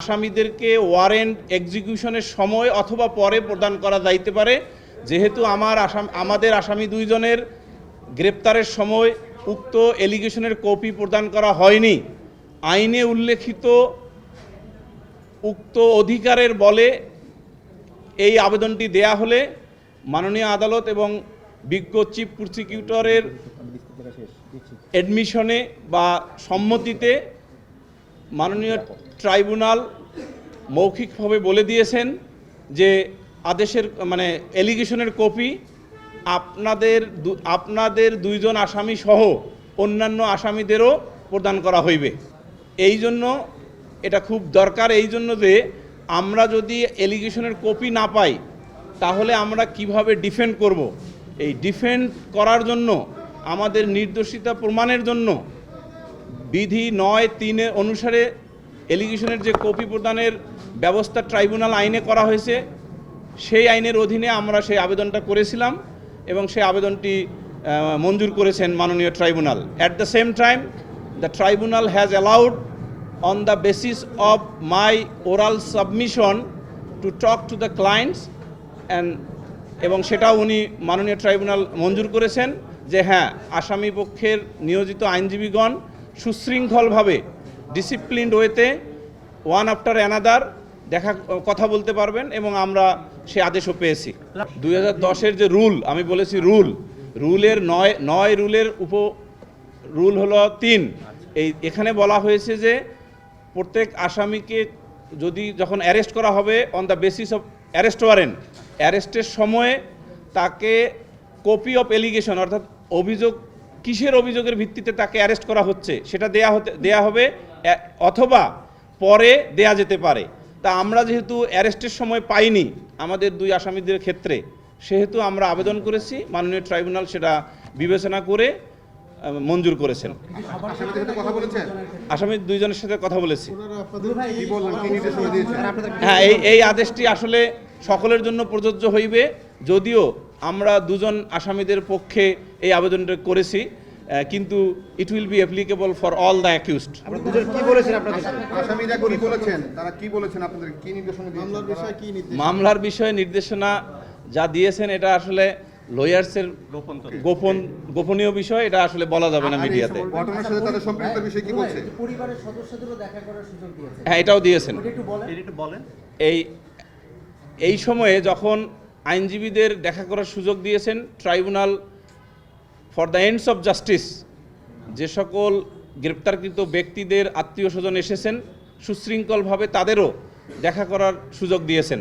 আসামিদেরকে warrant এক্সিকিউশনের সময় অথবা পরে প্রদান করা যাইতে পারে। যেহেতু আমার আসাম আমাদের আসামি দুইজনের গ্রেপ্তারের সময় উক্ত এলিগেশনের কপি প্রদান করা হয়নি। আইনে উল্লেখিত উক্ত অধিকারের বলে এই আবেদনটি দেয়া হলে মাননীয় আদালত এবং বিজ্ঞ চিফ প্রসিকিউটরের অ্যাডমিশনে বা সম্মতিতে মাননীয় ট্রাইব্যুনাল মৌখিকভাবে বলে দিয়েছেন যে আদেশের মানে এলিগেশনের কপি আপনাদের আপনাদের দুইজন আসামি সহ অন্যান্য আসামিদেরও প্রদান করা হইবে। এই জন্য এটা খুব দরকার, এই জন্য যে আমরা যদি এলিগেশনের কপি না পাই, তাহলে আমরা কীভাবে ডিফেন্ড করব? এই ডিফেন্ড করার জন্য, আমাদের নির্দোষিতা প্রমাণের জন্য বিধি নয় তিনে অনুসারে এলিগেশনের যে কপি প্রদানের ব্যবস্থা ট্রাইব্যুনাল আইনে করা হয়েছে, সেই আইনের অধীনে আমরা সেই আবেদনটা করেছিলাম এবং সেই আবেদনটি মঞ্জুর করেছেন মাননীয় tribunal. At the same time the tribunal has allowed on the basis of my oral submission to talk to the clients and এবং সেটাও উনি মাননীয় ট্রাইব্যুনাল মঞ্জুর করেছেন যে হ্যাঁ আসামি পক্ষের নিয়োজিত আইনজীবীগণ সুশৃঙ্খলভাবে ডিসিপ্লিনড ওয়েতে ওয়ান আফটার অ্যানাদার দেখা, কথা বলতে পারবেন এবং আমরা সে আদেশও পেয়েছি। দুই হাজার যে রুল আমি বলেছি রুল রুলের নয় নয় রুলের উপ রুল হলো তিন। এই, এখানে বলা হয়েছে যে প্রত্যেক আসামিকে যদি যখন অ্যারেস্ট করা হবে on the basis of arrest warrant অ্যারেস্টের সময়ে তাকে কপি অফ এলিগেশন অর্থাৎ অভিযোগ কিসের অভিযোগের ভিত্তিতে তাকে অ্যারেস্ট করা হচ্ছে? সেটা দেয়া হতে, দেয়া হবে অথবা পরে দেয়া যেতে পারে। তা আমরা যেহেতু অ্যারেস্টের সময় পাইনি আমাদের দুই আসামিদের ক্ষেত্রে, সেহেতু আমরা আবেদন করেছি, মাননীয় ট্রাইব্যুনাল সেটা বিবেচনা করে মঞ্জুর করেছেন। আসামিদের সাথে কথা বলেছেন আসামি দুইজনের সাথে কথা বলেছি। হ্যাঁ এই এই আদেশটি আসলে সকলের জন্য প্রযোজ্য হইবে, যদিও আমরা দুজন আসামিদের পক্ষে এই আবেদনটা করেছি কিন্তু it will be applicable for all the accused কি বলেছেন আপনাদের? আসামিরা কি বলেছেন? তারা কি বলেছেন আপনাদের? কি নির্দেশনা মামলার বিষয়ে কি নির্দেশ মামলার বিষয়ে নির্দেশনা যা দিয়েছেন এটা আসলে লয়ার্সের গোপন গোপনীয় বিষয় এটা আসলে বলা যাবে না মিডিয়াতে। ঘটনার সাথে তাদের সম্পৃক্ত বিষয় কি বলছে? পরিবারের সদস্যদেরও দেখা করার সুযোগ দিয়েছে হ্যাঁ এটাও দিয়েছেন। একটু বলেন। এই এই সময়ে যখন আইনজীবীদের দেখা করার সুযোগ দিয়েছেন tribunal for the ends of justice. যে সকল গ্রেপ্তারকৃত ব্যক্তিদের আত্মীয় স্বজন এসেছেন, সুশৃঙ্খলভাবে তাদেরও দেখা করার সুযোগ দিয়েছেন।